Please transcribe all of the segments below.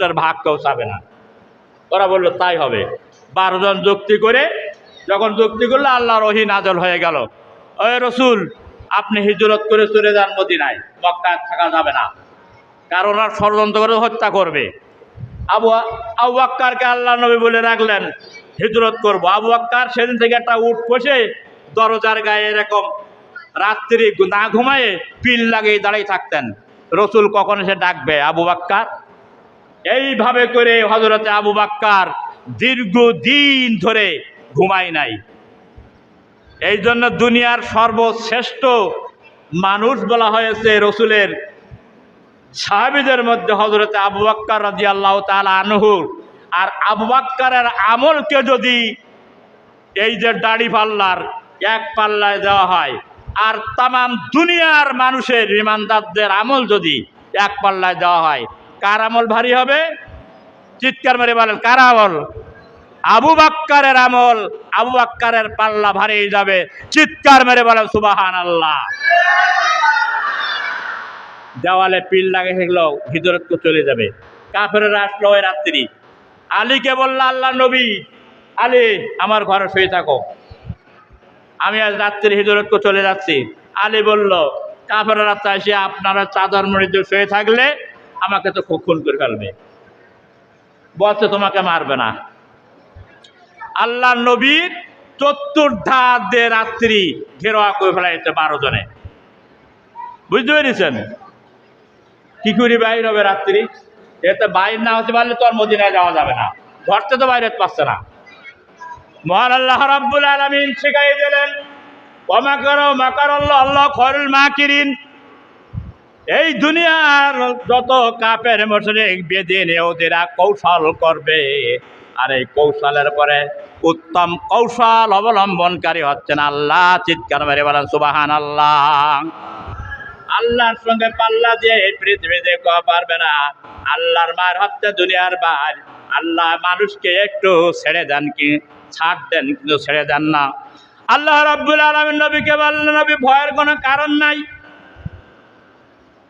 রাষ্ট্রের ভাগ কেউ চাবে না। ওরা বলল, তাই হবে। বারো জন যুক্তি করে যখন যুক্তি করল, আল্লাহ রহি নাজল হয়ে গেল। ওই রসুল, আপনি হিজরত করে চলে যান মদিনায়। মক্কায় থাকা যাবে না। কারণ আর ষড়যন্ত্র করে হত্যা করবে। আবু আবু আক্কারকে আল্লাহ নবী বলে রাখলেন, হিজরত করব। আবু আক্কার সেদিন থেকে একটা উঠ বসে দরজার গায়ে এরকম রাত্রি না ঘুমায়ে পিল লাগিয়ে দাঁড়িয়ে থাকতেন। রসুল কখন এসে ডাকবে? আবু বাক্কার এইভাবে করে হজরতে আবু বাক্কার দীর্ঘদিন ধরে ঘুমায় নাই। এই জন্য দুনিয়ার সর্বশ্রেষ্ঠ মানুষ বলা হয়েছে রসুলের সাহাবিদের মধ্যে হজরতে আবু বাক্কার রাজি আল্লাহ তালা আনহুর আর আবু বাক্কারের আমলকে যদি এই যে দাড়ি পাল্লার এক পাল্লায় দেওয়া হয়, আর তামাম দুনিয়ার মানুষের ইমানদারদের আমল যদি এক পাল্লায় দেওয়া হয় কার আমল ভারী হবে? চিৎকার মেরে বলেন, কার আমল? আবু বাক্কারের আমল, আবু বাক্কারের পাল্লা ভারী যাবে। চিৎকার মেরে বলেন সুবাহান আল্লাহ দেওয়ালে পিল লাগে সেগুলো হিজরতকে চলে যাবে। কাফের আসলো ওই রাত্রি। আলীকে বলল আল্লাহ নবী, আলী, আমার ঘরে শুয়ে থাকো। আমি আজ রাত্রি হিজরতকে চলে যাচ্ছি। আলী বলল কাফের রাস্তা এসে আপনারা চাদর মরিতে শুয়ে থাকলে আমাকে তো খুন করে ফেলবে। বলছে, তোমাকে মারবে না। আল্লাহ নবীর চতুর্ধার দিয়ে রাত্রি ঘেরোয়া করে ফেলাইছে বারো জনে। বুঝতে পেরেছেন? কি করি বাইর হবে রাত্রি? এতে বাইর না হতে পারলে তো আর মদিনায় যাওয়া যাবে না। ঘর থেকে তো বাইরে পারছে না। মহান আল্লাহ রাব্বুল আলামিন শিখাই দিলেন ওমাকার মাকার আল্লাহ আল্লাহ খরুল মাকিরিন। এই দুনিয়ার যত কাপের মশরিক বেদিন ওদেরা কৌশল করবে। আর এই কৌশলের পরে উত্তম কৌশল অবলম্বনকারী হচ্ছেন আল্লাহ। চিৎকার মেরে বলেন সুবাহান আল্লাহ আল্লাহর সঙ্গে পাল্লা দিয়ে এই পৃথিবীতে কেউ পারবে না। আল্লাহর মার হচ্ছে দুনিয়ার বার আল্লাহ মানুষকে একটু ছেড়ে দেন কি? ছাড় দেন, কিন্তু ছেড়ে দেন না। আল্লাহ রাব্বুল আলামিন নবীকে বললেন, নবী ভয়ের কোনো কারণ নাই।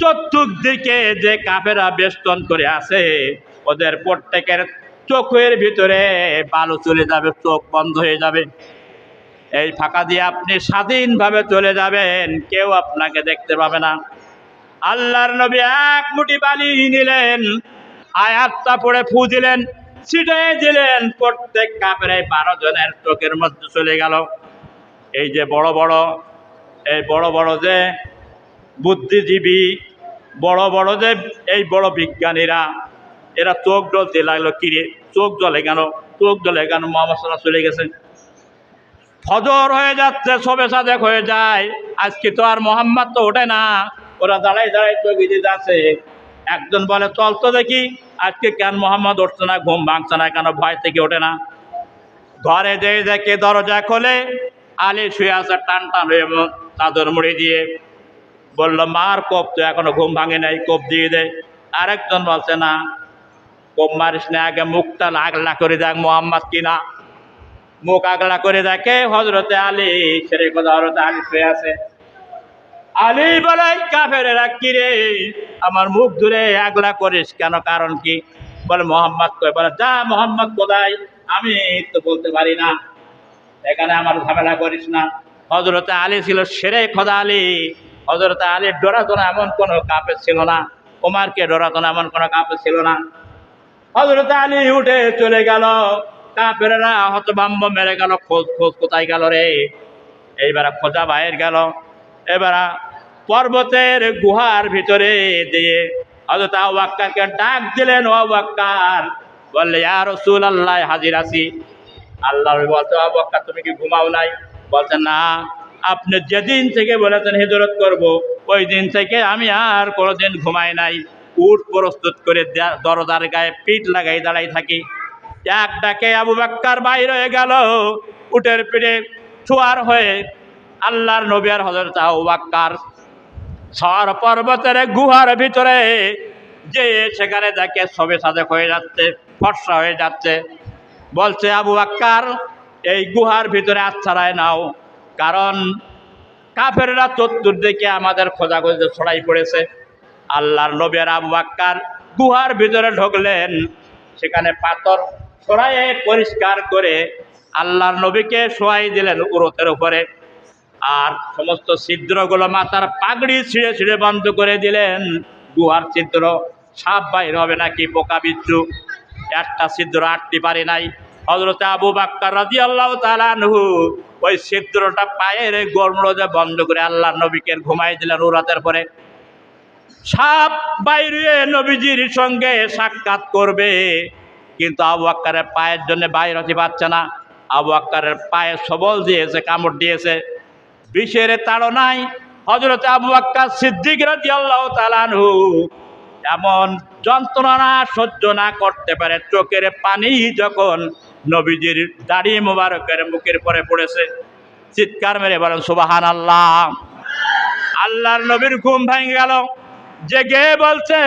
চতুর্দিকে যে কাফেরা বেষ্টন করে আছে, ওদের প্রত্যেকের চোখের ভিতরে বালু চলে যাবে, চোখ বন্ধ হয়ে যাবে। এই ফাঁকা দিয়ে আপনি স্বাধীনভাবে চলে যাবেন, কেউ আপনাকে দেখতে পাবে না। আল্লাহর নবী এক মুটি বালি নিলেন, আয়াতটা পড়ে ফু দিলেন ছিটাই দিলেন, প্রত্যেক কাপের এই বারো জনের চোখের মধ্যে চলে গেল। এই যে বড় বড়, এই বড় বড় যে বুদ্ধিজীবী বড় বড় যে এই বড় বিজ্ঞানীরা, এরা চোখ জ্বলতে লাগল কিরে চোখ জ্বলে কেন? চোখ জ্বলে কেন? মহামাসালা চলে গেছে। ফজর হয়ে যাচ্ছে, সবে সাদেক হয়ে যায়। আজকে তো আর মোহাম্মদ তো ওঠে না। ওরা দাঁড়াই দাঁড়াই চোখে দিতে আছে একজন বলে, চল তো দেখি, আজকে কেন মোহাম্মদ উঠছে না, ঘুম ভাঙছে না কেন, ভয় থেকে ওঠে না? ঘরে যে দেখে দরজা খোলে, আলী শুয়ে আছে, টান টান হয়ে চাদর মুড়ি দিয়ে। বলল, মার কোপ তো এখনও ঘুম ভাঙে নাই, কোপ দিয়ে দেয় আরেকজন বলছে, না, কোপ মারিস না, আগে মুখটা আগলা করে দেখ মোহাম্মদ কিনা। মুখ আগলা করে দেখে হজরতে আলী সেরে কথা হজরতে আলী শুয়ে আছে। আলী বলে কি রে? আমার মুখ ধরে আগলা করিস কেন? কারণ কি? বলে, মোহাম্মদ কয় বলে, যা মোহাম্মদ কোথায়? আমি তো বলতে পারি না। এখানে আমার ঝামেলা করিস না। হজরতে আলী ছিল সেরে খোদা আলী। হজরতে আলীর ডরাতো না এমন কোনো কাপে ছিল না, ওমারকে ডরাতো না এমন কোনো কাপে ছিল না। হজরত আলী উঠে চলে গেল কাপেরা হতবাম্ব মেরে গেল, খোঁজ খোঁজ কোথায় গেল রে? এইবার খোঁজা বাইর গেল। এবার পর্বতের গুহার ভিতরে দিয়ে হজরত আবাক্কারকে ডাক দিলেন, ও আবাক্কার বললে আর রসুল আল্লাহ হাজির আছি। আল্লাহ বলতে আবাক্কার তুমি কি ঘুমাও নাই? বলছে, না। আপনি যেদিন থেকে বলেছেন হিজরত করব, ওই দিন থেকে আমি আর কোনোদিন ঘুমাই নাই। উঠ প্রস্তুত করে দরজার গায়ে পিঠ লাগাই দাঁড়াই থাকি। এক ডাকে আবু বাক্কার বাইর হয়ে গেল। উটের পিঠে ছোয়ার হয়ে আল্লাহর নবী আর হজরত আবু বাক্কার সর পর্বতের গুহার ভিতরে যে সেখানে দেখে সবে সাজে হয়ে যাচ্ছে, ফর্সা হয়ে যাচ্ছে। বলছে আবু আক্কার এই গুহার ভিতরে আচ্ছাড়ায় নাও। কারণ কাফেররা চতুর্দিকে আমাদের খোঁজাখুঁজিতে ছড়াই পড়েছে। আল্লাহর নবীর আবু গুহার ভিতরে ঢুকলেন, সেখানে পাথর ছড়াইয়ে পরিষ্কার করে আল্লাহর নবীকে শোয়াই দিলেন উরতের উপরে। আর সমস্ত ছিদ্রগুলো মাথার পাগড়ি ছিঁড়ে ছিঁড়ে বন্ধ করে দিলেন। গুহার ছিদ্র সাপ বাইর হবে নাকি পোকা বিচ্ছু? একটা ছিদ্র আটটি পারে নাই। হজরতে আবু বাক্কার রাজি আল্লাহ তালানহু ওই ছিদ্রটা পায়ের গরমরোজে বন্ধ করে আল্লাহ নবীকে ঘুমাই দিলেন উরাতের পরে। সাপ বাইরে নবীজির সঙ্গে সাক্ষাৎ করবে। কিন্তু আবু আক্কারের পায়ের জন্য বাইর হতে পারছে না। আবু আক্কারের পায়ে সবল দিয়েছে, কামড় দিয়েছে। বিষের তাড়নায় হজরত আবু আক্কার সিদ্দিক রাজি আল্লাহ এমন যন্ত্রণা সহ্য না করতে পারে। চোখের পানি যখন নবীজির দাড়ি মোবারকের মুখের পরে পড়েছে। চিৎকার মেরে বলেন সুবাহান আল্লাহ আল্লাহর নবীর ঘুম ভেঙে গেল। জেগে বলছে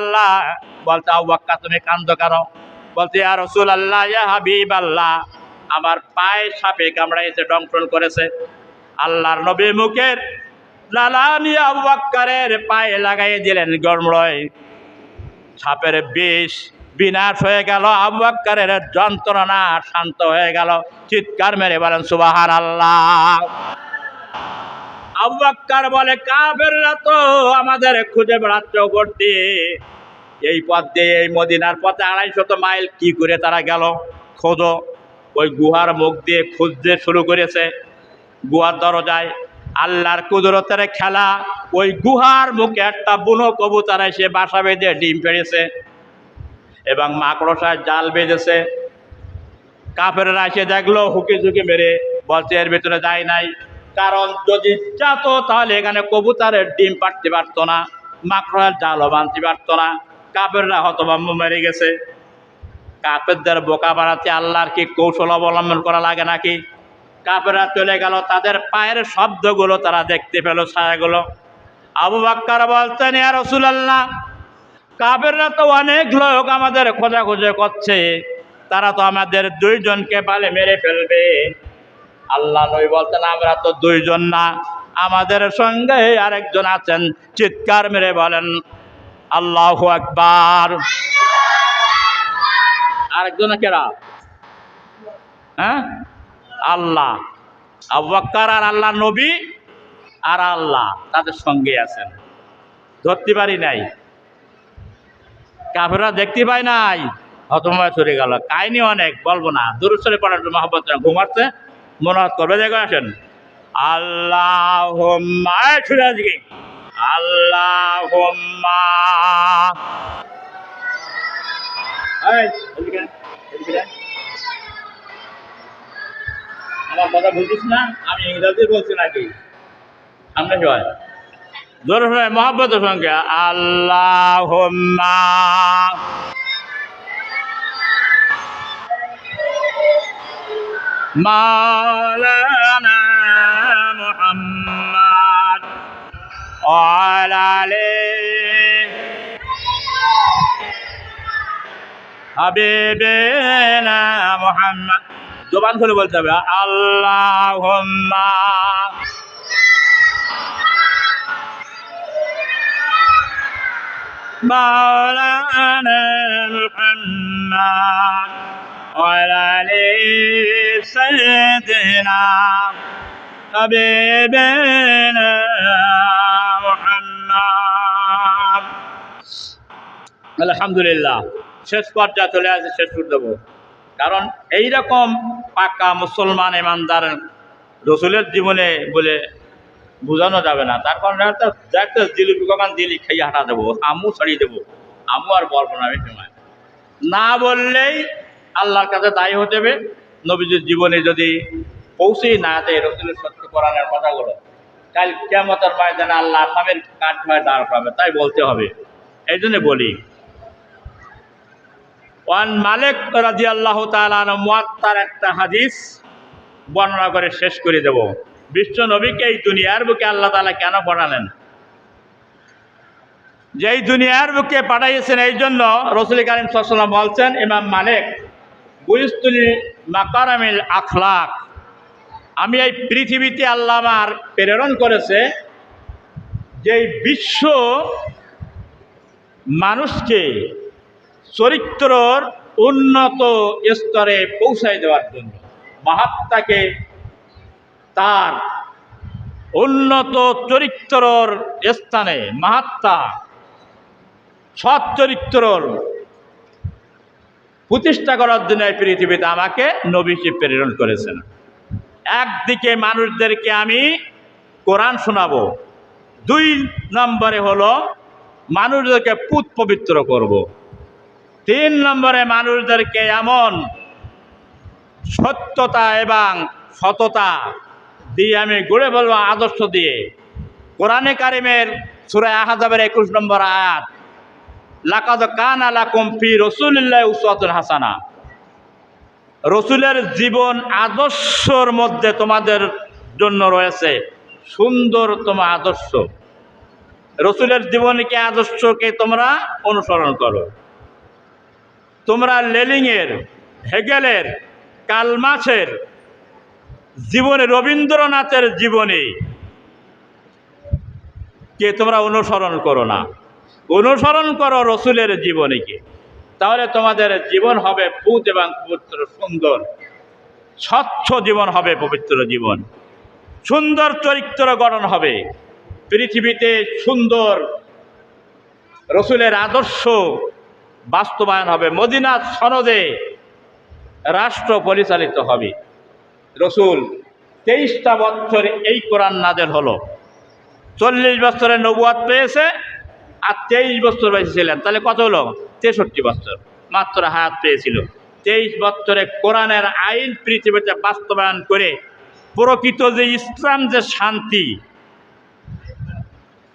আল্লাহ বলতে আবু বাক্কা, তুমি কান্দ কেন? বলতে ইয়া রসুল আল্লাহ ইয়া হাবিব আল্লাহ আমার পায়ে সাপে কামড়াইছে, ডংটন করেছে। আল্লাহর নবী মুখের লালানি আবু পায়ে লাগাই দিলেন গরমড়য় সাপের বিষ বিনাশ হয়ে গেল, আবু বাক্কারের যন্ত্রণা শান্ত হয়ে গেল। চিৎকার মেরে বলেন সুবাহান আল্লাহ আবু বাক্কার বলে, কাফেররা তো আমাদের খুঁজে বেড়াচ্ছে দিয়ে। এই পথ দিয়ে, এই মদিনার পথে আড়াইশত মাইল কি করে তারা গেল? খোঁজো। ওই গুহার মুখ দিয়ে খুঁজতে শুরু করেছে। গুহার দরজায় আল্লাহর কুদরতের খেলা। ওই গুহার মুখে একটা বুনো কবুতর এসে বাসা বেঁধে ডিম পেড়েছে। এবং মাকড়সায় জাল বেঁধেছে। কাফেররা এসে দেখল, হুকি ঝুঁকি মেরে বলছে, এর ভিতরে যায় নাই। কারণ যদি যেত, তাহলে এখানে কবুতরের ডিম পাড়তে পারতো না মাকড়ার জালও বাঁধতে পারতো না। কাপেররা হতভম্ব মেরে গেছে। কাপেরদের বোকা বাড়াতে আল্লাহর কি কৌশল অবলম্বন করা লাগে নাকি? কাপেরা চলে গেল, তাদের পায়ের শব্দগুলো তারা দেখতে পেল, ছায়াগুলো। আবু বাক্কার বলতেন, ইয়া রসুলাল্লাহ কাপেররা তো অনেক লোক আমাদের খোঁজাখুঁজে করছে। তারা তো আমাদের দুইজনকে পালে মেরে ফেলবে। আল্লাহ নই বলতেন, আমরা তো দুইজন না, আমাদের সঙ্গে আরেকজন আছেন। চিৎকার মেরে বলেন, আল্লাহ আকবার। আরেকজন কেরা? হ্যাঁ? আল্লাহ। আব্বাক্কার আর আল্লাহ নবী আর আল্লাহ তাদের সঙ্গে আছেন। ধরতে পারি নাই। কাফেরা দেখতে পাই নাই। হতময় সরে গেল। কাহিনী অনেক, বলব না। দূরস্বরে পড়ার মহব্বত ঘুমাচ্ছে মনোহত করবে। দেখো, আসেন। আল্লাহ শুনে আজকে আল্লাহ আমার কথা বুঝিস না? আমি ইংরেজি বলছি নাকি? সামনে সবাই। দর্শনে মহাব্বতের সঙ্গে। আল্লাহ মোহাম্মদ আলালে জবান খুলে বলতে হবে। আল্লাহ مولانا محمد وعلى آل سيدنا حبيبنا محمد আলহামদুলিল্লাহ শেষ পর্যায়ে চলে আসে শেষ করে দেবো কারণ এই রকম পাকা মুসলমান ইমানদার রসুলের জীবনে বলে বোঝানো যাবে না। তার কারণে দেখতে জিলিপি কখন দিলি খেয়ে হাঁটা দেবো, আমু ছড়িয়ে দেবো। আমু আর বলব না এই সময়। না বললেই আল্লাহর কাছে দায়ী হতে হবে। নবীজির জীবনে যদি পৌঁছেই না দেয়, রসুলের সত্য কোরআনের কথাগুলো, কাল কেমতের ময়দানে আল্লাহ আসামের কাঠ হয়ে দাঁড় পাবে তাই বলতে হবে। এই জন্য বলি, ওয়ান মালিক রাজি আল্লাহ তালার একটা হাদিস বর্ণনা করে শেষ করে দেব। বিশ্ব নবীকে এই দুনিয়ার বুকে আল্লাহ তালা কেন পাঠালেন যেই দুনিয়ার বুকে পাঠাইয়েছেন, এই জন্য রসুল কারিম সাল্লাম বলছেন, ইমাম মালিক বুঝতুলি মাকারামিল আখলাক। আমি এই পৃথিবীতে আল্লাহ আমার প্রেরণ করেছে যে বিশ্ব মানুষকে চরিত্রর উন্নত স্তরে পৌঁছায় দেওয়ার জন্য, মাহাত্মাকে তার উন্নত চরিত্রর স্থানে মাহাত্মা, সৎ চরিত্রর প্রতিষ্ঠা করার জন্য এই পৃথিবীতে আমাকে নবীকে প্রেরণ করেছেন একদিকে মানুষদেরকে আমি কোরআন শোনাবো, দুই নম্বরে হলো মানুষদেরকে পুত পবিত্র করব। তিন নম্বরে মানুষদেরকে এমন সত্যতা এবং সততা দিয়ে আমি গড়ে বলব আদর্শ দিয়ে। কোরআনে কারিমের সুরায় আহাজাবের একুশ নম্বর আয়াত, লাকাদ কান আলা কম্পি রসুলিল্লাহ উসওয়াতুল হাসানা। রসুলের জীবন আদর্শর মধ্যে তোমাদের জন্য রয়েছে সুন্দরতম আদর্শ। রসুলের জীবনকে আদর্শকে তোমরা অনুসরণ করো? তোমরা লেলিংয়ের, হেগেলের, কালমাছের জীবনে, রবীন্দ্রনাথের জীবনী। কে তোমরা অনুসরণ করো না? অনুসরণ করো রসুলের জীবনীকে তাহলে তোমাদের জীবন হবে পুত এবং পবিত্র, সুন্দর। স্বচ্ছ জীবন হবে পবিত্র জীবন। সুন্দর চরিত্র গঠন হবে। পৃথিবীতে সুন্দর রসুলের আদর্শ বাস্তবায়ন হবে। মদিনাথ সনদে রাষ্ট্র পরিচালিত হবে। রসুল, তেইশটা বছর এই কোরআন নাজেল হলো। চল্লিশ বছরে নবুয়াত পেয়েছে আর তেইশ বছর বেঁচে ছিলেন। তাহলে কত হলো? তেষট্টি বছর। মাত্র হায়াত পেয়েছিল। তেইশ বছরে কোরআনের আইন পৃথিবীতে বাস্তবায়ন করে প্রকৃত যে ইসলাম, যে শান্তি,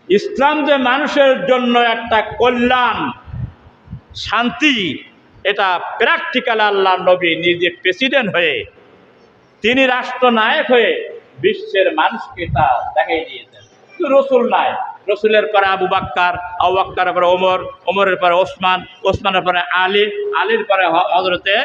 ইসলাম যে মানুষের জন্য একটা কল্যাণ, শান্তি, এটা প্র্যাকটিক্যাল আল্লাহ নবী নিজে প্রেসিডেন্ট হয়ে তিনি রাষ্ট্রনায়ক হয়ে বিশ্বের মানুষকে তা দেখাই দিয়েছেন। রসুল নাই, রসুলের পরে আবু বাক্কার, আবু বাক্কারের পরে ওমর, ওমরের পরে ওসমান, ওসমানের পরে আলী, আলীর পরে হজরতে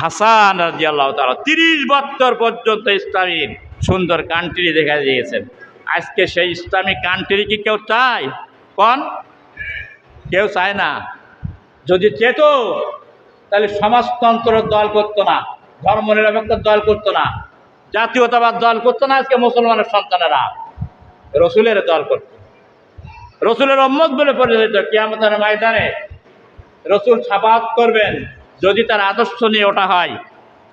হাসান রাজি তালা তিরিশ বছর পর্যন্ত ইসলামীর সুন্দর কান্ট্রি দেখা দিয়েছেন। আজকে সেই ইসলামী কান্ট্রি কি কেউ চায়? কোন? কেউ চায় না। যদি চেত, তাহলে সমাজতন্ত্র দল করতো না। ধর্মনিরপেক্ষ দল করতো না। জাতীয়তাবাদ দল করতো না, আজকে মুসলমানের সন্তানেরা। রসুলের দল করত। রসুলের অম্মত বলে পরিচিত কিয়ামতের ময়দানে রসুল ছাপাত করবেন যদি তার আদর্শ নিয়ে ওঠা হয়।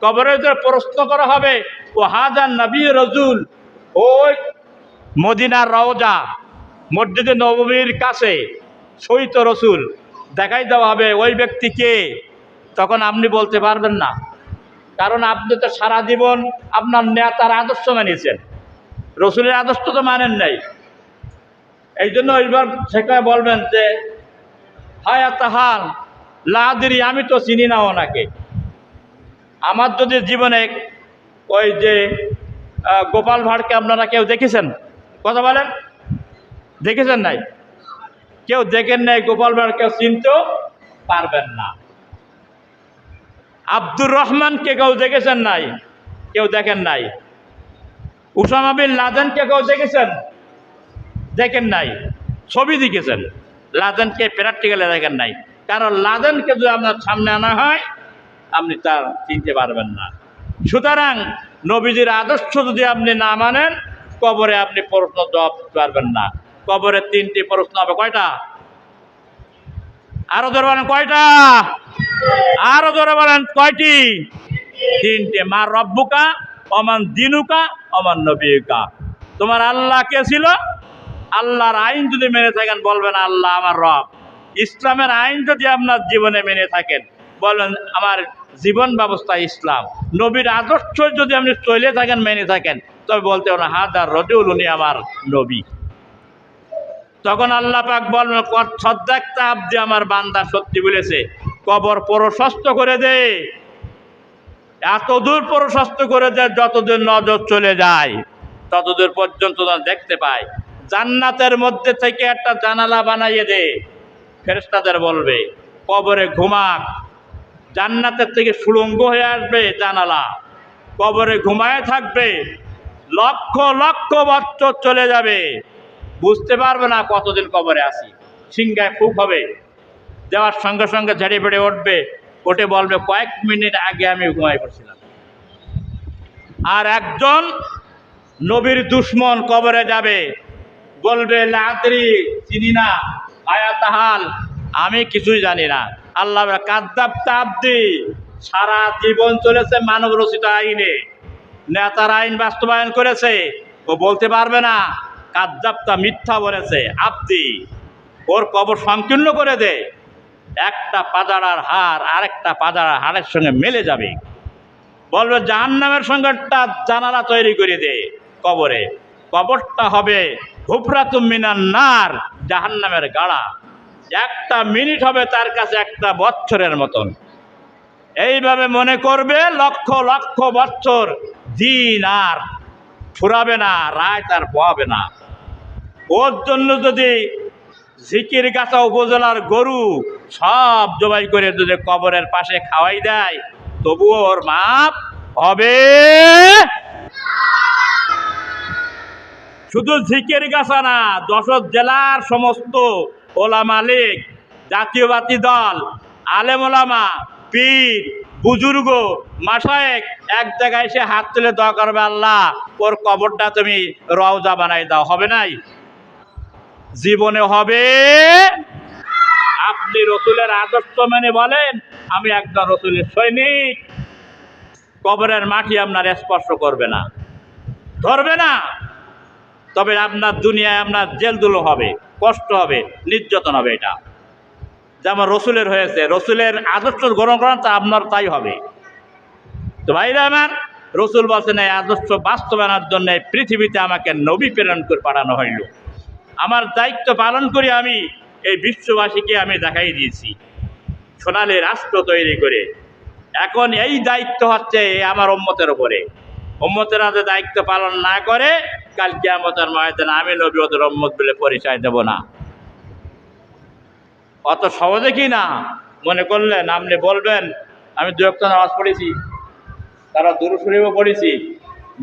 ভিতরে প্রশ্ন করা হবে ও হাজার নবী রসুল ওই মদিনার রওজা, মসজিদে নবমীর কাছে সৈত রসুল দেখাই দেওয়া হবে ওই ব্যক্তিকে তখন আপনি বলতে পারবেন না। কারণ আপনি তো সারা জীবন আপনার নেতার আদর্শ মানিয়েছেন। রসুলের আদর্শ তো মানেন নাই। এই জন্য এইবার সেখানে বলবেন যে, হায় তাহাল লাদিরি, আমি তো চিনি না ওনাকে। আমার যদি জীবনে ওই যে গোপাল ভাঁড়কে আপনারা কেউ দেখেছেন? কথা বলেন। দেখেছেন নাই? কেউ দেখেন নাই, গোপাল ভাঁড় কেউ চিনতেও পারবেন না। আব্দুর রহমানকে কেউ দেখেছেন নাই? কেউ দেখেন নাই? উসামা বিন লাদেনকে কেউ দেখেছেন? দেখেন নাই? ছবি দেখেছেন? লাদেনকে প্র্যাকটিক্যালে দেখেন নাই? কারণ লাদেনকে যদি আপনার সামনে আনা হয়, আপনি তার চিনতে পারবেন না। সুতরাং নবীজির আদর্শ যদি আপনি না মানেন, কবরে আপনি প্রশ্ন জবাব দিতে পারবেন না। কবরে তিনটি প্রশ্ন হবে। কয়টা? আরও ধরবেন, কয়টা? আরও ধরে বলেন, কয়টি? তিনটে। মা রব্বুকা অমান দিনুকা অমান নবীকা। তোমার আল্লাহ কে ছিল? আল্লাহর আইন যদি মেনে থাকেন, বলবেন আল্লাহ আমার রব। ইসলামের আইন যদি আপনার জীবনে মেনে থাকেন, বলবেন আমার জীবন ব্যবস্থা ইসলাম। নবীর আদর্শ যদি আপনি চলে থাকেন, মেনে থাকেন, তবে বলতে পারেন হাজার রজুল উনি আমার নবী। তখন আল্লাহ পাক বলবেন সদ্দাক্তা আব্দি, আমার বান্দা সত্যি বলেছে কবর প্রশস্ত করে দে। এত দূর প্রশস্ত করে দেয় যতদূর নজর চলে যায়, ততদূর পর্যন্ত দেখতে পায়। জান্নাতের মধ্যে থেকে একটা জানালা বানাইয়ে দে ফেরেস্তাদের বলবে, কবরে ঘুমাক। জান্নাতের থেকে সুড়ঙ্গ হয়ে আসবে জানালা। কবরে ঘুমায় থাকবে, লক্ষ লক্ষ বছর চলে যাবে। বুঝতে পারবে না কতদিন কবরে আসি সিংহায় খুব হবে। দেওয়ার সঙ্গে সঙ্গে ঝেড়ে বেড়ে উঠবে ওটে বলবে, কয়েক মিনিট আগে আমি ঘুমাই পড়ছিলাম। আর একজন নবীর দুশ্মন কবরে যাবে, বলবে লাদ্রি চিনি না আয়া তাহাল, আমি কিছুই জানি না। আল্লাহ কাদ্দাব তাবদি, সারা জীবন চলেছে মানব রচিত আইনে। নেতার আইন বাস্তবায়ন করেছে, ও বলতে পারবে না, কাদ্দাবটা মিথ্যা বলেছে, আব্দি। ওর কবর সংকীর্ণ করে দে। একটা পাজারার হার আরেকটা পাজারার হারের সঙ্গে মেলে যাবে। বলবে, জাহান্নামের সঙ্গে একটা জানালা তৈরি করে দে কবরে। কবরটা হবে হুফরাতুম মিনার নার, জাহান্নামের গাড়া। একটা মিনিট হবে তার কাছে একটা বছরের মতন। এইভাবে মনে করবে, লক্ষ লক্ষ বছর দিন আর ফুরাবে না রায় তার পোয়াবে না। ওর জন্য যদি ঝিকির গাছা উপজেলার গরু সব জবাই করে যদি কবরের পাশে খাওয়াই দেয়, তবুও ওর মাপ হবে শুধু ঝিকের গাছা না, যশোর জেলার সমস্ত ওলা মালিক, জাতীয়বাদী দল, আলেম ওলামা, পীর, বুজুর্গ মাসায়েক এক জায়গায় এসে হাত তুলে দোয়া করবে, আল্লাহ, ওর কবরটা তুমি রওজা বানাই দাও। হবে নাই? জীবনে হবে আপনি রসুলের আদর্শ মেনে বলেন, আমি একজন রসুলের সৈনিক। কবরের মাটি আপনার স্পর্শ করবে না, ধরবে না। তবে আপনার দুনিয়ায় আপনার জেলদুলো হবে, কষ্ট হবে, নির্যাতন হবে এটা। যেমন রসুলের হয়েছে, রসুলের আদর্শ গ্রহণ করেন তা আপনার তাই হবে। তো ভাইরা আমার, রসুল বলছেন, এই আদর্শ বাস্তবায়নের জন্য পৃথিবীতে আমাকে নবী প্রেরণ করে পাঠানো হইল। আমার দায়িত্ব পালন করি আমি এই বিশ্ববাসীকে আমি দেখাই দিয়েছি। সোনালী রাষ্ট্র তৈরি করে। এখন এই দায়িত্ব হচ্ছে আমার উম্মতের ওপরে উম্মতেরা যে দায়িত্ব পালন না করে, কাল কিয়ামতের ময়দানে আমি নবী ওদের উম্মত বলে পরিচয় দেব না। অত সহজে কি না? মনে করলেন, আপনি বলবেন, আমি দু একটা নামাজ পড়েছি, তারা দুরুশরীফও পড়েছি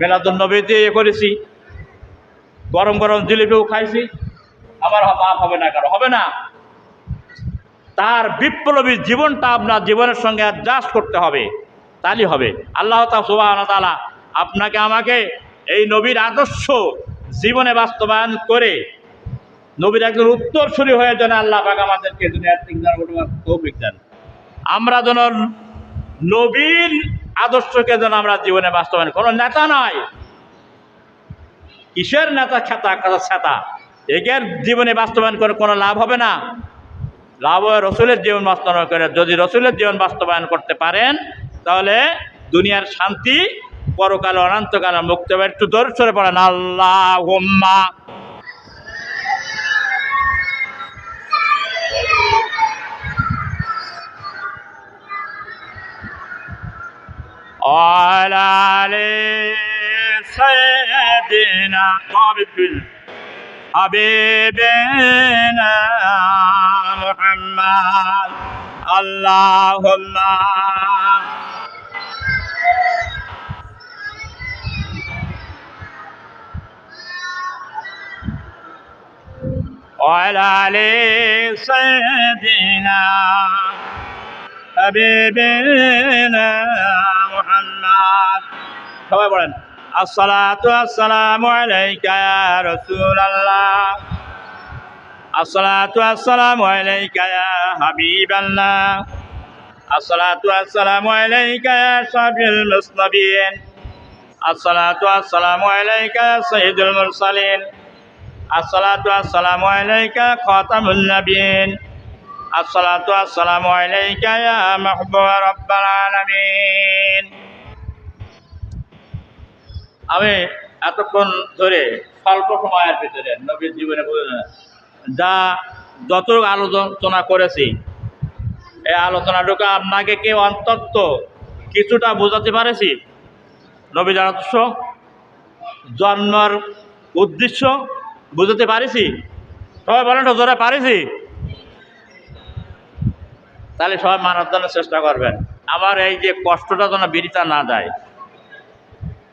মেলাদুল নবীতে এ করেছি, গরম গরম জিলিপিও খাইছি। আমার মাপ হবে না কারও, হবে না। তার বিপ্লবী জীবনটা আপনার জীবনের সঙ্গে অ্যাডজাস্ট করতে হবে তাহলেই হবে। আল্লাহ তালা আপনাকে আমাকে এই নবীর আদর্শ জীবনে বাস্তবায়ন করে, নবীর একজন উত্তরসূরি হয়ে যেন আল্লাহ পাক আমাদেরকে তৌফিক দেন। আমরা যেন নবীন আদর্শকে যেন আমরা জীবনে বাস্তবায়ন কোনো নেতা নয় কিসের নেতা কাজা ছাতা? একের জীবনে বাস্তবায়ন করে কোনো লাভ হবে না লাভ হয় রসুলের জীবন বাস্তবায়ন করে যদি রসুলের জীবন বাস্তবায়ন করতে পারেন তাহলে দুনিয়ার শান্তি পরকালে অনন্তকালে মুক্ত হবে একটু দৌড় সরে পড়েন আল্লাহ হোম্মা وعلى آل سيدنا حبيب حبيبنا محمد اللهم وعلى آل سيدنا হাবিবিনা মুহাম্মদ সবাই বলেন আসসালাতু আসসালামু আলাইকা ইয়া রাসূলুল্লাহ। আসসালাতু আসসালামু আলাইকা ইয়া হাবিবাল্লাহ। আসসালাতু আসসালামু আলাইকা ইয়া শাফিল মুসনবিয়িন আসসালাতু আসসালামু আলাইকা ইয়া সাইয়্যিদুল মুরসালিন। আসসালাতু আসসালামু আলাইকা খাতামুন নাবিয়িন। আসসালাতু আসসালামু আলাইকা ইয়া মাহবুব রাব্বাল আলামিন। আমি এতক্ষণ ধরে স্বল্প সময়ের ভিতরে নবীর জীবনে যা যত আলোচনা করেছি, এই আলোচনাটুকু আপনাকে কেউ অন্তত কিছুটা বোঝাতে পারেছি? নবী জানাচ্ছ জন্মর উদ্দেশ্য বুঝতে পারেছি? সবাই বলেন ধরে পারেছি? তাহলে সবাই মানার জন্য চেষ্টা করবেন। আমার এই যে কষ্টটা যেন বিরিতা না যায়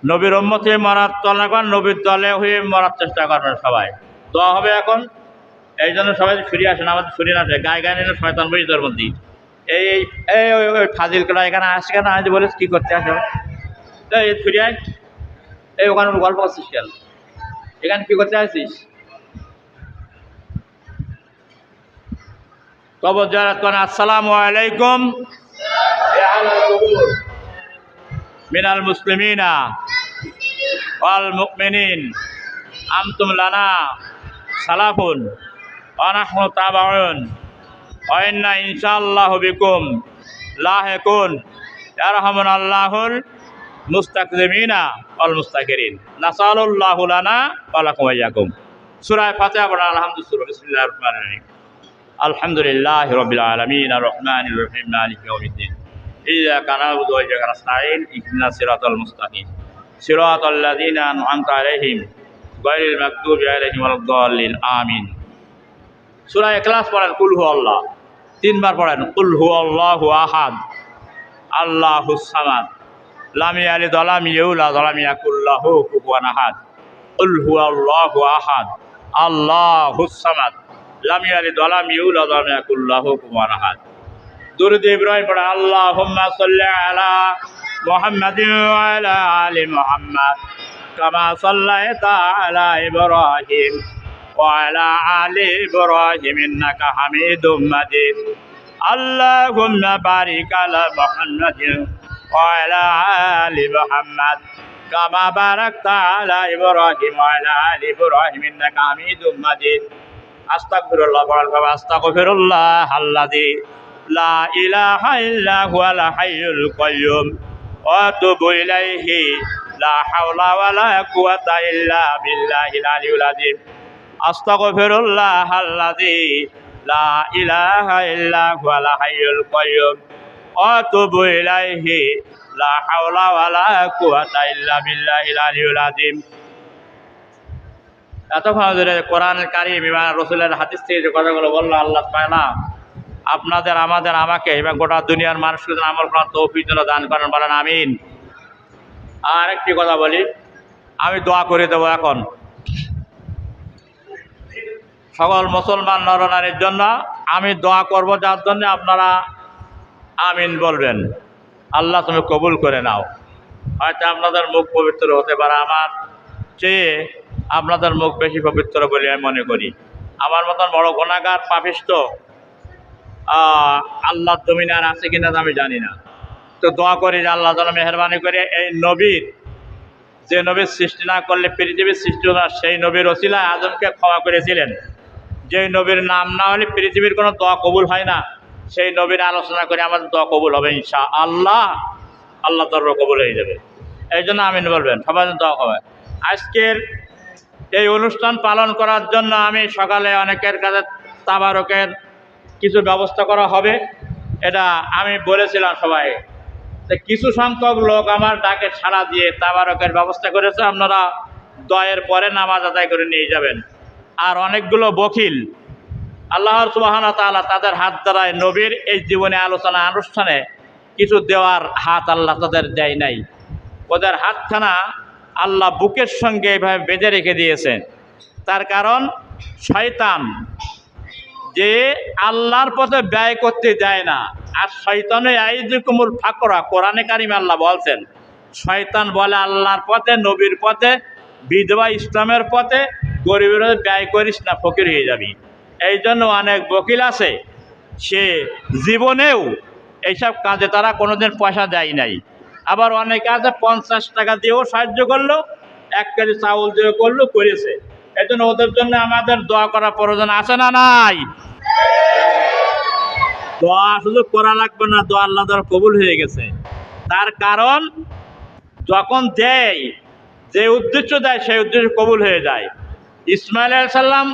নবীর উম্মত মরার তলা করেন নবীর দলে হয়ে মরার চেষ্টা করবেন সবাই। দোয়া হবে এখন। এই জন্য সবাই ফিরে আসেন, আমাদের ফিরে আসে, গায়ে গায়ে নিলে শয়তান বই মধ্যে এই এই ওই ওই ফাজিল করা এখানে আসে কেন? আজ বলিস কী করতে আসো? এই ফিরে আয়। এই, ওখানে গল্প করছিস কেন এখানে কী করতে আসিস? কবর জারাত করেন আসসালামু আলাইকুম মিনাল মুসলিমিনা। ওয়াল মুমিনিন। আনতুম লানা। সালাফুন। ওয়া নাহনু তাবাউন। ইন্না ইনশাআল্লাহু বিকুম। লাহিকুন। ইয়ারহামুনা আল্লাহুল মুস্তাকদিমিনা ওয়াল মুস্তাকিরিন। নাসালুল্লাহু লানা ওয়া লাকুম ইয়াকুম। সূরা ফাতিহা পড়া আলহামদুলিল্লাহ, বিসমিল্লাহির রহমানির রহিম। আলহামদুলিল্লাহি রাব্বিল আলামিন আর রহমানির রহিম, মালিক ইয়াউমিদ্দিন। إياك نعبد وإياك نستعين اهدنا الصراط المستقيم صراط الذين أنعمت عليهم غير المغضوب عليهم ولا الضالين آمين সূরা ইখলাস পড়েন কুল হু আল্লাহ তিনবার পড়েন কুল হু আল্লাহু আহাদ আল্লাহুস সামাদ লাম ইয়ালিদ ওয়া লাম ইউলাদ ওয়া লাম ইয়াকুল লাহু কুফুয়ান আহাদ কুল হু আল্লাহু আহাদ আল্লাহুস সামাদ লাম ইয়ালিদ ওয়া লাম ইউলাদ ওয়া লাম ইয়াকুল লাহু কুফুয়ান আহাদ দুরুদ ইব্রাহিম পড়ে, আল্লাহুম্মা সাল্লি আলা মুহাম্মাদিন ওয়া আলা আলি মুহাম্মাদ কামা সাল্লাইতা আলা ইব্রাহিম ওয়া আলা আলি ইব্রাহিম ইন্নাকা হামিদুম মাজিদ। আল্লাহুম্মা বারিক আলা মুহাম্মাদিন ওয়া আলা আলি মুহাম্মাদ কামা বারাকতা আলা ইব্রাহিম ওয়া আলা আলি ইব্রাহিম ইন্নাকা হামিদুম মাজিদ। আস্তাগফিরুল্লাহ লা ইলাহা ইল্লা হুয়াল হাইয়ুল কাইয়্যুম ওয়া আতুবু ইলাইহি, লা হাওলা ওয়ালা কুওয়াতা ইল্লা বিল্লাহিল আলিয়্যিল আযীম। আস্তাগফিরুল্লাহ আল্লাযী লা ইলাহা ইল্লা হুয়াল হাইয়ুল কাইয়্যুম ওয়া আতুবু ইলাইহি, লা হাওলা ওয়ালা কুওয়াতা ইল্লা বিল্লাহিল আলিয়্যিল আযীম। এতক্ষণ ধরে কোরআন কারিম এবং রসুলের হাদিস থেকে যে কথাগুলো বলল, আল্লাহ পায়না আপনাদের, আমাদের, আমাকে এবং গোটা দুনিয়ার মানুষকে যেন আমল করার তৌফিক যেন দান করেন বলেন, আমিন। আর একটি কথা বলি, আমি দোয়া করে দেবো এখন। সকল মুসলমান নরনারীর জন্য আমি দোয়া করব, যার জন্য আপনারা আমিন বলবেন। আল্লাহ তুমি কবুল করে নাও। হয়তো আপনাদের মুখ পবিত্র হতে পারে, আমার চেয়ে আপনাদের মুখ বেশি পবিত্র বলে আমি মনে করি। আমার মতন বড় গুণাগার, পাপিষ্ট আল্লাহ জমিনার আছে কিনা আমি জানি না। তো দোয়া করি যে আল্লাহ যেন মেহরবানি করে এই নবীর, যে নবীর সৃষ্টি না করলে পৃথিবীর সৃষ্টি না, সেই নবীর ওসিলা আজমকে ক্ষমা করেছিলেন। যে নবীর নাম না হলে পৃথিবীর কোনো দোয়া কবুল হয় না, সেই নবীর আলোচনা করে আমাদের দোয়া কবুল হবে ইনশা আল্লাহ আল্লাহ তর্ব কবুল হয়ে যাবে। এই জন্য আমিন বলবেন, সবাই দোয়া হবে আজকের এই অনুষ্ঠান পালন করার জন্য আমি সকালে অনেকের কাছে তাবারকের কিছু ব্যবস্থা করা হবে। এটা আমি বলেছিলাম সবাই। কিছু সংখ্যক লোক আমার ডাকে সাড়া দিয়ে তাবারকের ব্যবস্থা করেছে, আপনারা দয়ের পরে নামাজ আদায় করে নিয়ে যাবেন। আর অনেকগুলো বকিল আল্লাহর সুবাহানা তালা তাদের হাত দ্বারায় নবীর এই জীবনে আলোচনা অনুষ্ঠানে কিছু দেওয়ার হাত আল্লাহ তাদের দেয় নাই। ওদের হাতখানা আল্লাহ বুকের সঙ্গে এভাবে বেঁধে রেখে দিয়েছেন। তার কারণ শয়তান যে আল্লাহর পথে ব্যয় করতে যায় না। আর শয়তানে আইজুকুমুল ফাকরা, কোরআনে কারিমে আল্লাহ বলছেন, শয়তান বলে আল্লাহর পথে, নবীর পথে, বিধবা ইসলামের পথে, গরিবের ব্যয় করিস না, ফকির হয়ে যাবি। এই জন্য অনেক বকিল আছে, সে জীবনেও এইসব কাজে তারা কোনোদিন পয়সা দেয় নাই। আবার অনেকে আছে, পঞ্চাশ টাকা দিয়েও সাহায্য করল, এক কেজি চাউল দিয়ে করল, করেছে। এই জন্য ওদের জন্য আমাদের দোয়া করার প্রয়োজন আছে না নাই? দোয়া শুধু করা লাগবে না, দোয়া আল্লাহ দ্বারা কবুল হয়ে গেছে। তার কারণ, যখন দেয়, যে উদ্দেশ্য দেয়, সেই উদ্দেশ্য কবুল হয়ে যায়। ইসমাইল সাল্লাম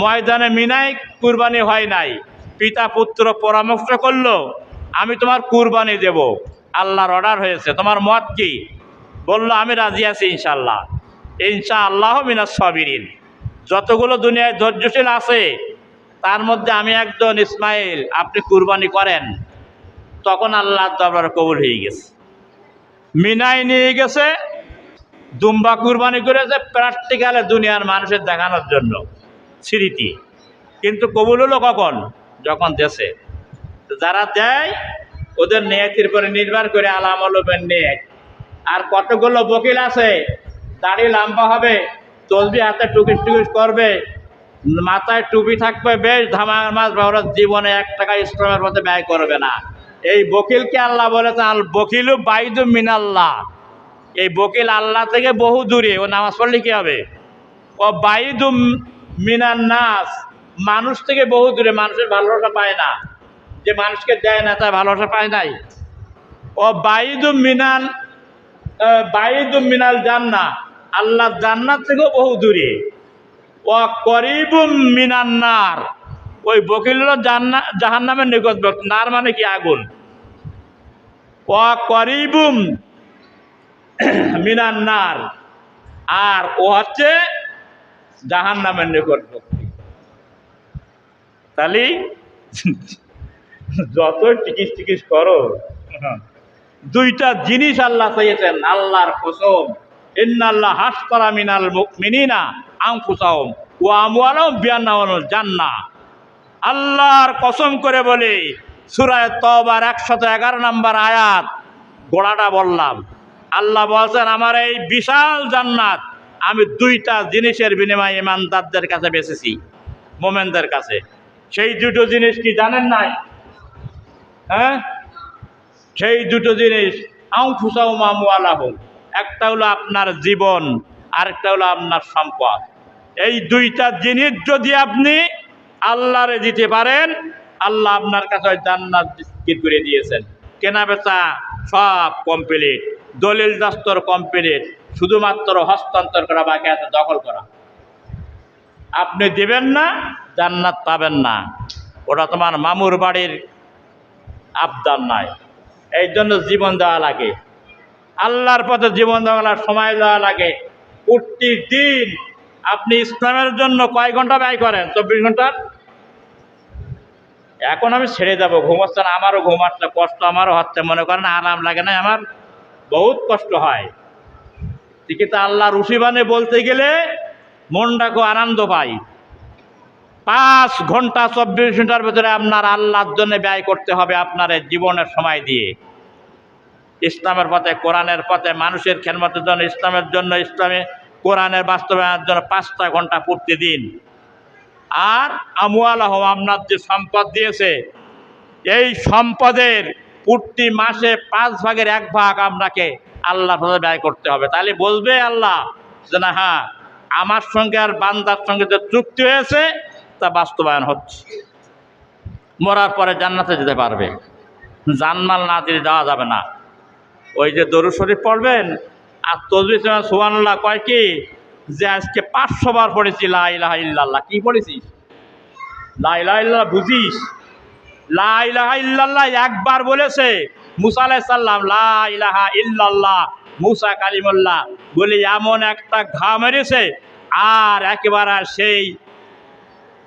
ময়দানে মিনাই কুরবানি হয় নাই। পিতা পুত্র পরামর্শ করল, আমি তোমার কুরবানি দেব। আল্লাহর অর্ডার হয়েছে। তোমার মত কি? বলল, আমি রাজি আছি ইনশাল্লাহ ইনশা আল্লাহ মিনাস সাবিরিন। যতগুলো দুনিয়ায় ধৈর্যশীল আছে তার মধ্যে আমি একজন ইসমাইল, আপনি কুরবানি করেন, তখন আল্লাহ দরবার কবুল হয়ে গেছে। মিনাই নিয়ে গেছে, দুম্বা কুরবানি করেছে, প্র্যাকটিক্যালে দুনিয়ার মানুষের দেখানোর জন্য, স্মৃতি। কিন্তু কবুল হলো কখন? যখন দেশে। যারা দেয়, ওদের নেয়াতির পরে নির্ভর করে আলাম আলমের নেয় আর কতগুলো বকিল আছে, দাড়ি লম্বা হবে, তসবি হাতে টুকিস টুকিস করবে মাথায় টুপি থাকবে, বেশ ধামার মাছ ওরা জীবনে এক টাকা ইসলামের পথে ব্যয় করবে না। এই বকিলকে আল্লাহ বলেছেন, আল বকিলু বাইদু মিনাল্লাহ। এই বকিল আল্লাহ থেকে বহু দূরে, ও নামাজ পড়লে কি হবে? ও বাইদু মিনার নাস মানুষ থেকে বহু দূরে, মানুষের ভালোবাসা পায় না। যে মানুষকে দেয় না তাই ভালোবাসা পায় নাই। ও বাইদু মিনাল বাইদু মিনাল জান্না আল্লাহ জান্নাত থেকেও বহু দূরে। ও করিবুম মিনান্নার ওই বকিল জান্না জাহান নামের নিকটবর্তী নার মানে কি? আগুন। ও করিবুম মিনান্নার আর ও হচ্ছে জাহান নামের নিকটবর্তী তাহলে যত টিকিস টিকিস করো, দুইটা জিনিস আল্লাহ চাইয়েছেন আল্লাহর কসম। ইন্নাল্লাহ হাসপারা মিনাল মিনিনা আংফুসাহম ও আমওয়ালাম বিয়ান্নাওয়াল জান্না আল্লাহর কসম করে বলে, সুরায় তবার একশত এগারো নম্বর আয়াত, গোড়াটা বললাম। আল্লাহ বলছেন, আমার এই বিশাল জান্নাত, আমি দুইটা জিনিসের বিনিময়ে ইমানদারদের কাছে বেচেছি, মোমেনদের কাছে। সেই দুটো জিনিস কি জানেন নাই? হ্যাঁ? সেই দুটো জিনিস আউফুসাও মামুয়ালাহ একটা হলো আপনার জীবন আরেকটা হলো আপনার সম্পদ। এই দুইটা জিনিস যদি আপনি আল্লাহরে দিতে পারেন, আল্লাহ আপনার কাছে জান্নাত করে দিয়েছেন। কেনা বেচা সব কমপ্লিট দলিল দস্তর কমপ্লিট শুধুমাত্র হস্তান্তর করা, বাকি আছে দখল করা। আপনি দেবেন না, জান্নাত পাবেন না। ওটা তোমার মামুর বাড়ির আবদার নয় এই জন্য জীবন দেওয়া লাগে। আল্লাহর পথে জীবন দেওয়ার সময় দেওয়া লাগে। প্রতিদিন আপনি ইসলামের জন্য কয় ঘণ্টা ব্যয় করেন? চব্বিশ ঘণ্টার এখন আমি ছেড়ে দেবো ঘুমাচ্ছে না, আমারও ঘুম আসছে, কষ্ট আমারও হচ্ছে, মনে করেন আরাম লাগে না, আমার বহুত কষ্ট হয়। ঠিক তো আল্লাহ রুসিবানে বলতে গেলে মনটাকে আনন্দ পাই পাঁচ ঘণ্টা চব্বিশ ঘণ্টার ভেতরে আপনার আল্লাহর জন্য ব্যয় করতে হবে আপনার জীবনের সময় দিয়ে। ইসলামের পথে, কোরআনের পথে, মানুষের খেদমতের জন্য, ইসলামের জন্য, ইসলামে কোরআনের বাস্তবায়নের জন্য পাঁচটা ঘণ্টা পড়তে দিন। আর আমুয়ালাহ আপনার যে সম্পদ দিয়েছে, এই সম্পদের প্রতি মাসে পাঁচ ভাগের এক ভাগ আপনাকে আল্লাহ ব্যয় করতে হবে। তাহলে বলবে আল্লাহ যে না হ্যাঁ আমার সঙ্গে আর বান্দার সঙ্গে যে চুক্তি হয়েছে, তা বাস্তবায়ন হচ্ছে। মরার পরে জান্নাতে যেতে পারবে। জানমাল না দিলে যাওয়া যাবে না। ওই যে দরু শরীফ পড়বেন আর তজবির সোহানুল্লাহ কয় কি? যে আজকে পাঁচশো বার পড়েছি লাইলাহা ইল্লাল্লাহ। কি পড়েছিস? লাইলাহা ইল্লাল্লাহ বুঝিস? লাইলাহা ইল্লাল্লাহ একবার বলেছে, মুসা আলাইহিস সাল্লাম লা ইলাহা ইল্লাল্লাহ, মুসা কালিমুল্লাহ, বলে এমন একটা ঘা মেরেছে, আর একেবারে সেই